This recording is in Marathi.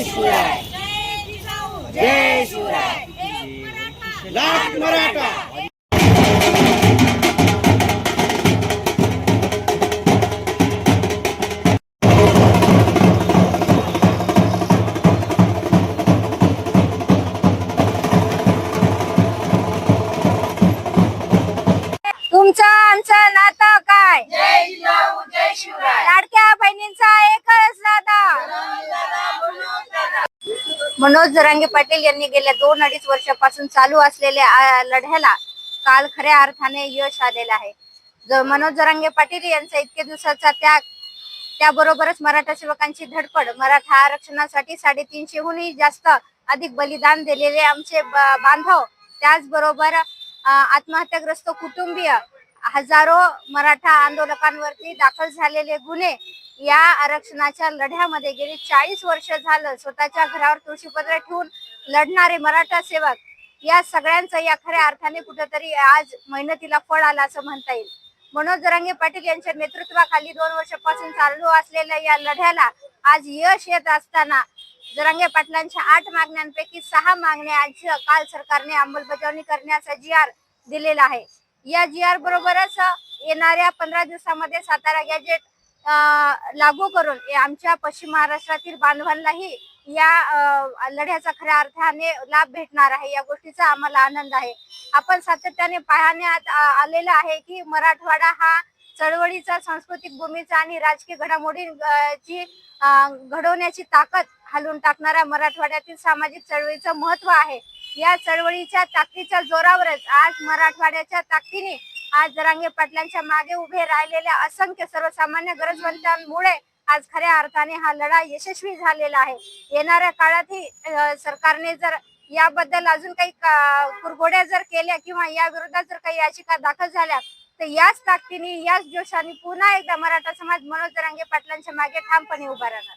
जय शिवराय जय शिवराय लाख मराठा तुमचं आमचं नातं काय जय जिजाऊ जय शिवराय लाडक्या बहिणींचा एकच नाता मनोज जरांगे पाटील यांनी गेल्या दोन अडीच वर्षापासून चालू असलेल्या लढ्याला काल खऱ्या अर्थाने यश आलेलं आहे. मनोज जरांगे पाटील यांचा इतके दिवसाचा त्याग त्याबरोबरच मराठा सेवकांची धडपड मराठा आरक्षणासाठी साडेतीनशेहूनही जास्त अधिक बलिदान दिलेले आमचे बांधव त्याचबरोबर आत्महत्याग्रस्त कुटुंबीय हजारो मराठा आंदोलकांवरती दाखल झालेले गुन्हे या आरक्षणाच्या लढ्यामध्ये गेली चाळीस वर्ष झालं स्वतःच्या घरावर तुळशीपत्र ठेवून लढणारे मराठा सेवक या सगळ्यांचं या खऱ्या अर्थाने कुठेतरी आज मेहनतीला फळ आला असं म्हणता येईल. मनोज जरांगे पाटील यांच्या नेतृत्वाखाली दोन वर्षापासून चालू असलेल्या या लढ्याला आज यश येत असताना जरांगे पाटलांच्या आठ मागण्यांपैकी सहा मागण्या आज काल सरकारने अंमलबजावणी करण्याचा जी आर दिलेला आहे. या जी आर बरोबरच येणाऱ्या पंधरा दिवसामध्ये सातारा गॅजेट लागू करून आमच्या पश्चिम महाराष्ट्रातील बांधवांनाही या लढ्याचा खऱ्या अर्थाने लाभ भेटणार आहे. या गोष्टीचा आम्हाला आनंद आहे. आपण सातत्याने पाहण्यात आलेला आलेलं आहे की मराठवाडा हा चळवळीचा सांस्कृतिक भूमीचा आणि राजकीय घडामोडींची घडवण्याची ताकद हलवून टाकणारा मराठवाड्यातील सामाजिक चळवळीचं महत्त्व आहे. या चळवळीच्या ताकदीच्या जोरावरच आज मराठवाड्याच्या ताकदीने आज जरांगे पाटलांच्या मागे उभे राहिलेल्या असंख्य सर्वसामान्य गरजवंतांमुळे आज खऱ्या अर्थाने हा लढा यशस्वी झालेला आहे. येणाऱ्या काळातही सरकारने जर याबद्दल अजून काही कुरघोड्या जर केल्या किंवा या विरोधात जर काही याचिका दाखल झाल्या तर याच ताकदीने याच जोशाने पुन्हा एकदा मराठा समाज मनोज जरांगे पाटलांच्या मागे ठामपणे उभा राहणार.